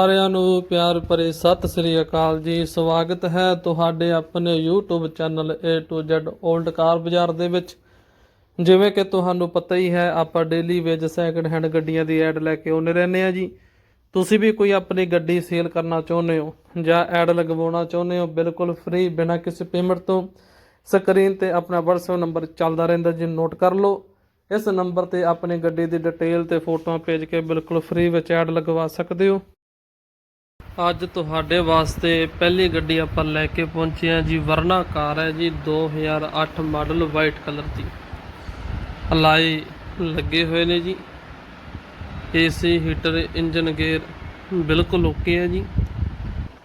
ਸਾਰਿਆਂ ਨੂੰ ਪਿਆਰ ਭਰੇ ਸਤਿ ਸ੍ਰੀ ਅਕਾਲ ਜੀ। ਸਵਾਗਤ ਹੈ ਤੁਹਾਡੇ ਆਪਣੇ YouTube channel A to Z old car ਬਾਜ਼ਾਰ ਦੇ ਵਿੱਚ। ਜਿਵੇਂ ਕਿ ਤੁਹਾਨੂੰ ਪਤਾ ਹੀ ਹੈ, ਆਪਾਂ ਡੇਲੀ ਵੇਜ ਸੈਕਿੰਡ ਹੈਂਡ ਗੱਡੀਆਂ ਦੀ ਐਡ ਲੈ ਕੇ ਆਉਂਦੇ ਰਹਿੰਦੇ ਆ ਜੀ। ਤੁਸੀਂ ਵੀ ਕੋਈ ਆਪਣੀ ਗੱਡੀ ਸੇਲ ਕਰਨਾ ਚਾਹੁੰਦੇ ਹੋ ਜਾਂ ਐਡ ਲਗਵਾਉਣਾ ਚਾਹੁੰਦੇ ਹੋ, ਬਿਲਕੁਲ ਫ੍ਰੀ ਬਿਨਾਂ ਕਿਸੇ ਪੇਮੈਂਟ ਤੋਂ ਸਕਰੀਨ ਤੇ ਆਪਣਾ WhatsApp ਨੰਬਰ ਚੱਲਦਾ ਰਹਿੰਦਾ ਜੀ। ਨੋਟ ਕਰ ਲਓ, ਇਸ ਨੰਬਰ ਤੇ ਆਪਣੀ ਗੱਡੀ ਦੀ ਡਿਟੇਲ ਤੇ ਫੋਟੋਆਂ ਭੇਜ ਕੇ ਬਿਲਕੁਲ ਫ੍ਰੀ ਵਿੱਚ ਐਡ ਲਗਵਾ ਸਕਦੇ ਹੋ। ਅੱਜ ਤੁਹਾਡੇ ਵਾਸਤੇ ਪਹਿਲੀ ਗੱਡੀ ਆਪਾਂ ਲੈ ਕੇ ਪਹੁੰਚੇ ਹਾਂ ਜੀ, ਵਰਨਾ ਕਾਰ ਹੈ ਜੀ 2008 ਮਾਡਲ ਵਾਈਟ ਕਲਰ ਦੀ। ਅਲਾਈ ਲੱਗੇ ਹੋਏ ਨੇ ਜੀ। ਏਸੀ, ਹੀਟਰ, ਇੰਜਨ, ਗੇਅਰ ਬਿਲਕੁਲ ਓਕੇ ਹੈ ਜੀ।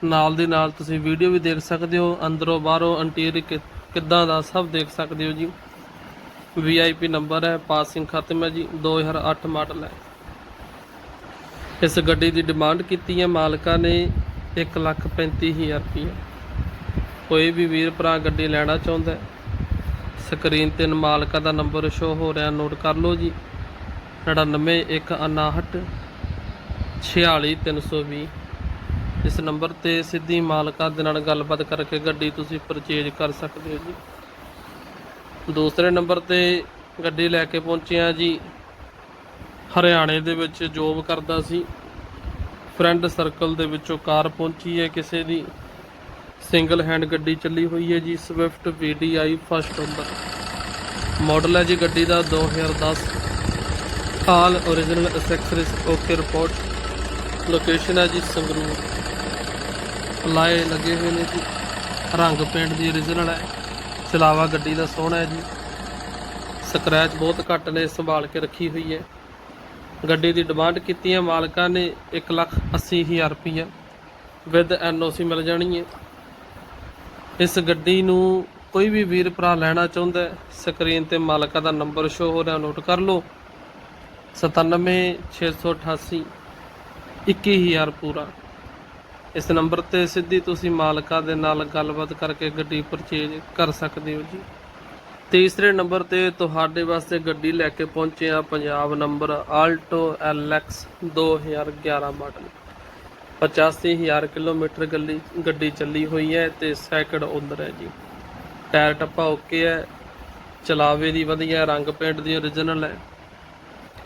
ਨਾਲ ਦੇ ਨਾਲ ਤੁਸੀਂ ਵੀਡੀਓ ਵੀ ਦੇਖ ਸਕਦੇ ਹੋ, ਅੰਦਰੋਂ ਬਾਹਰੋਂ ਇੰਟੀਰੀਅਰ ਕਿੱਦਾਂ ਦਾ ਸਭ ਦੇਖ ਸਕਦੇ ਹੋ ਜੀ। ਵੀਆਈਪੀ ਨੰਬਰ ਹੈ, ਪਾਸਿੰਗ ਖਤਮ ਹੈ ਜੀ 2008 ਮਾਡਲ ਹੈ। ਇਸ ਗੱਡੀ ਦੀ ਡਿਮਾਂਡ ਕੀਤੀ ਹੈ, ਮਾਲਕਾਂ ਨੇ 135000 ਰੁਪਏ। ਕੋਈ ਵੀ ਵੀਰ ਭਰਾ ਗੱਡੀ ਲੈਣਾ ਚਾਹੁੰਦਾ ਸਕਰੀਨ ਤੇ ਮਾਲਕਾਂ ਦਾ ਨੰਬਰ ਸ਼ੋ ਹੋ ਰਿਹਾ ਨੋਟ ਕਰ ਲਓ ਜੀ। 99159 46320 ਇਸ ਨੰਬਰ ਤੇ ਸਿੱਧੀ ਮਾਲਕਾਂ ਦੇ ਨਾਲ ਗੱਲਬਾਤ ਕਰਕੇ ਗੱਡੀ ਤੁਸੀਂ ਪਰਚੇਜ ਕਰ ਸਕਦੇ ਹੋ ਜੀ। ਦੂਸਰੇ ਨੰਬਰ ਤੇ ਗੱਡੀ ਲੈ ਕੇ ਪਹੁੰਚੇ ਆ ਜੀ। ਹਰਿਆਣੇ ਦੇ ਵਿੱਚ ਜੋਬ ਕਰਦਾ ਸੀ। ਫਰੈਂਡ ਸਰਕਲ ਦੇ ਵਿੱਚੋਂ ਕਾਰ ਪਹੁੰਚੀ ਹੈ ਕਿਸੇ ਦੀ। ਸਿੰਗਲ ਹੈਂਡ ਗੱਡੀ ਚੱਲੀ ਹੋਈ ਹੈ ਜੀ Swift VDI first owner model ਹੈ ਜੀ ਗੱਡੀ ਦਾ 2010 all origignal accessories okay report location ਹੈ ਜੀ ਸੰਗਰੂਰ। ਲਾਏ ਲੱਗੇ ਹੋਏ ਨੇ ਜੀ। ਰੰਗ ਪੇਂਟ ਦੀ origignal ਹੈ। ਚਲਾਵਾ ਗੱਡੀ ਦਾ ਸੋਹਣਾ ਹੈ ਜੀ। ਸਕ੍ਰੈਚ ਬਹੁਤ ਘੱਟ ਨੇ, ਸੰਭਾਲ ਕੇ ਰੱਖੀ ਹੋਈ ਹੈ। ਗੱਡੀ ਦੀ ਡਿਮਾਂਡ ਕੀਤੀ ਹੈ, ਮਾਲਕਾਂ ਨੇ 180000 ਰੁਪਏ ਵਿਦ ਐਨਓਸੀ ਮਿਲ ਜਾਣੀ ਹੈ। ਇਸ ਗੱਡੀ ਨੂੰ ਕੋਈ ਵੀ ਵੀਰ ਭਰਾ ਲੈਣਾ ਚਾਹੁੰਦਾ ਸਕਰੀਨ ਤੇ ਮਾਲਕਾਂ ਦਾ ਨੰਬਰ ਸ਼ੋ ਹੋ ਰਿਹਾ ਨੋਟ ਕਰ ਲਓ। 97688 21000 ਪੂਰਾ। ਇਸ ਨੰਬਰ ਤੇ ਸਿੱਧੀ ਤੁਸੀਂ ਮਾਲਕਾਂ ਦੇ ਨਾਲ ਗੱਲਬਾਤ ਕਰਕੇ ਗੱਡੀ ਪਰਚੇਜ ਕਰ ਸਕਦੇ ਹੋ ਜੀ। ਤੀਸਰੇ ਨੰਬਰ ਤੇ ਤੁਹਾਡੇ ਵਾਸਤੇ ਗੱਡੀ ਲੈ ਕੇ ਪਹੁੰਚੇ ਆ Punjab number Alto LX 2011 model. 85000 kilometre ਗੱਲੀ ਗੱਡੀ ਚੱਲੀ ਹੋਈ ਹੈ ਤੇ ਸੈਕਿੰਡ ਓਨਰ ਹੈ ਜੀ। ਟਾਇਰ ਟੱਪਾ ਓਕੇ ਹੈ, ਚਲਾਵੇ ਦੀ ਵਧੀਆ, ਰੰਗ ਪੇਂਟ ਦੀ origignal ਹੈ।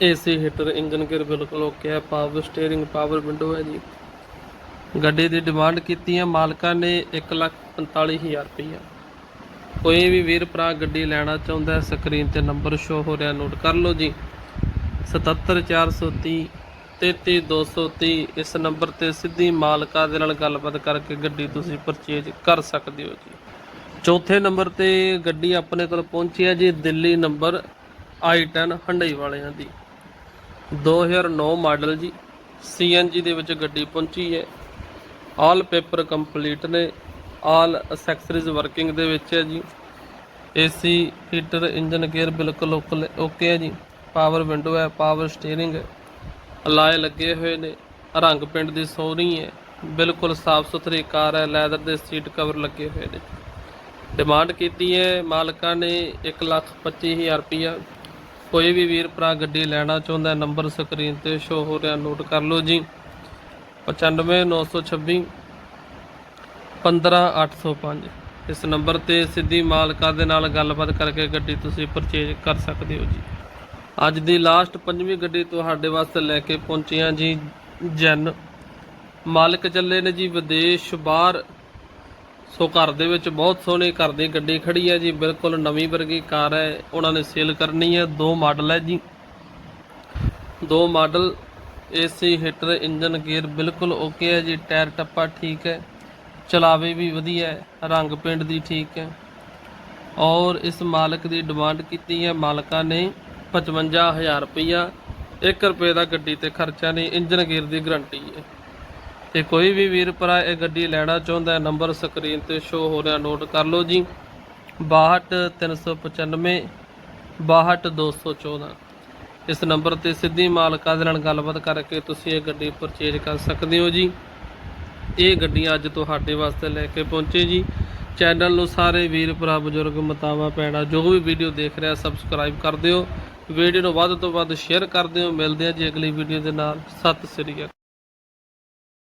ਏਸੀ ਹੀਟਰ, ਇੰਜਨ ਗੇਅਰ ਬਿਲਕੁਲ ਓਕੇ ਹੈ ਪਾਵਰ ਸਟੀਅਰਿੰਗ ਪਾਵਰ ਵਿੰਡੋ ਹੈ ਜੀ। ਗੱਡੀ ਦੀ ਡਿਮਾਂਡ ਕੀਤੀ ਹੈ, ਮਾਲਕਾਂ ਨੇ 145000 ਰੁਪਏ ਕੋਈ ਵੀ ਵੀਰ ਭਰਾ ਗੱਡੀ ਲੈਣਾ ਚਾਹੁੰਦਾ ਹੈ ਸਕਰੀਨ ਤੇ ਨੰਬਰ ਸ਼ੋ ਹੋ ਰਿਹਾ ਨੋਟ ਕਰ ਲਓ ਜੀ। 77430 33230 ਇਸ ਨੰਬਰ ਤੇ ਸਿੱਧੀ ਮਾਲਕਾ ਦੇ ਨਾਲ ਗੱਲਬਾਤ ਕਰਕੇ ਗੱਡੀ ਤੁਸੀਂ ਪਰਚੇਜ ਕਰ ਸਕਦੇ ਹੋ ਜੀ। ਚੌਥੇ ਨੰਬਰ ਤੇ ਗੱਡੀ ਆਪਣੇ ਕੋਲ ਪਹੁੰਚੀ ਹੈ ਜੀ, ਦਿੱਲੀ ਨੰਬਰ i10 ਹੰਡਈ ਵਾਲਿਆਂ ਦੀ। 2009 ਮਾਡਲ ਜੀ CNG ਦੇ ਵਿੱਚ ਗੱਡੀ ਪਹੁੰਚੀ ਹੈ। ਆਲ ਪੇਪਰ ਕੰਪਲੀਟ ਨੇ। ਆਲ ਅਸੈਸਰੀਜ਼ ਵਰਕਿੰਗ ਦੇ ਵਿੱਚ ਹੈ ਜੀ। ਏਸੀ, ਹੀਟਰ, ਇੰਜਨ, ਗੇਅਰ ਬਿਲਕੁਲ ਓਕੇ ਹੈ ਜੀ। ਪਾਵਰ ਵਿੰਡੋ ਹੈ, ਪਾਵਰ ਸਟੀਅਰਿੰਗ ਹੈ। ਅਲਾਏ ਲੱਗੇ ਹੋਏ ਨੇ। ਰੰਗ ਪਿੰਡ ਦੀ ਸੋਹਣੀ ਹੈ। ਬਿਲਕੁਲ ਸਾਫ਼ ਸੁਥਰੀ ਕਾਰ ਹੈ। ਲੈਦਰ ਦੇ ਸੀਟ ਕਵਰ ਲੱਗੇ ਹੋਏ ਨੇ। ਡਿਮਾਂਡ ਕੀਤੀ ਹੈ ਮਾਲਕਾਂ ਨੇ 125000 ਰੁਪਇਆ ਕੋਈ ਵੀ ਵੀਰ ਭਰਾ ਗੱਡੀ ਲੈਣਾ ਚਾਹੁੰਦਾ ਨੰਬਰ ਸਕਰੀਨ ਤੇ ਸ਼ੋ ਹੋ ਰਿਹਾ ਨੋਟ ਕਰ ਲਓ ਜੀ। 95926 15805 ਇਸ ਨੰਬਰ ਤੇ ਸਿੱਧੀ ਮਾਲਕਾਂ ਦੇ ਨਾਲ ਗੱਲਬਾਤ ਕਰਕੇ ਗੱਡੀ ਤੁਸੀਂ ਪਰਚੇਜ ਕਰ ਸਕਦੇ ਹੋ ਜੀ। ਅੱਜ ਦੀ ਲਾਸਟ ਪੰਜਵੀਂ ਗੱਡੀ ਤੁਹਾਡੇ ਵਾਸਤੇ ਲੈ ਕੇ ਪਹੁੰਚੇ ਜੀ, ਜੈਨ। ਮਾਲਕ ਚੱਲੇ ਨੇ ਜੀ ਵਿਦੇਸ਼ ਬਾਹਰ। ਸੋ ਘਰ ਦੇ ਵਿੱਚ ਬਹੁਤ ਸੋਹਣੀ ਘਰ ਦੀ ਗੱਡੀ ਖੜੀ ਹੈ ਜੀ, ਬਿਲਕੁਲ ਨਵੀਂ ਵਰਗੀ ਕਾਰ ਹੈ, ਉਹਨਾਂ ਨੇ ਸੇਲ ਕਰਨੀ ਹੈ, ਦੋ ਮਾਡਲ ਹੈ ਜੀ। ਦੋ model AC heater engine gear ਬਿਲਕੁਲ ਓਕੇ ਹੈ ਜੀ, ਟਾਇਰ ਟੱਪਾ ਠੀਕ ਹੈ। ਚਲਾਵੇ ਵੀ ਵਧੀਆ ਹੈ, ਰੰਗ ਪਿੰਡ ਦੀ ਠੀਕ ਹੈ। ਔਰ ਇਸ ਮਾਲਕ ਦੀ ਡਿਮਾਂਡ ਕੀਤੀ ਹੈ, ਮਾਲਕਾਂ ਨੇ 55000 ਰੁਪਇਆ 1 ਰੁਪਏ ਦਾ ਗੱਡੀ ਤੇ ਖਰਚਾ ਨਹੀਂ ਇੰਜਨ ਗੇਅਰ ਦੀ ਗਾਰੰਟੀ ਹੈ। ਤੇ ਕੋਈ ਵੀ ਵੀਰ ਭਰਾ ਇਹ ਗੱਡੀ ਲੈਣਾ ਚਾਹੁੰਦਾ ਹੈ ਨੰਬਰ ਸਕਰੀਨ ਤੇ ਸ਼ੋ ਹੋ ਰਿਹਾ ਨੋਟ ਕਰ ਲਓ ਜੀ। 62395 62214 ਇਸ ਨੰਬਰ ਤੇ ਸਿੱਧੀ ਮਾਲਕਾਂ ਦੇ ਨਾਲ ਗੱਲਬਾਤ ਕਰਕੇ ਤੁਸੀਂ ਇਹ ਗੱਡੀ ਪਰਚੇਜ ਕਰ ਸਕਦੇ ਹੋ ਜੀ। ਇਹ ਗੱਡੀਆਂ ਅੱਜ ਤੁਹਾਡੇ ਵਾਸਤੇ ਲੈ ਕੇ ਪਹੁੰਚੇ ਜੀ। ਚੈਨਲ ਨੂੰ ਸਾਰੇ ਵੀਰ ਭਰਾ, ਬਜ਼ੁਰਗ, ਮਤਾਵਾ ਪੈਣਾ ਜੋ ਵੀ ਵੀਡੀਓ ਦੇਖ ਰਿਹਾ ਸਬਸਕ੍ਰਾਈਬ ਕਰ ਦਿਓ। ਵੀਡੀਓ ਨੂੰ ਵੱਧ ਤੋਂ ਵੱਧ ਸ਼ੇਅਰ ਕਰ ਦਿਓ। ਮਿਲਦੇ ਹਾਂ ਜੀ ਅਗਲੀ ਵੀਡੀਓ ਦੇ ਨਾਲ। ਸਤਿ ਸ੍ਰੀ ਅਕਾਲ।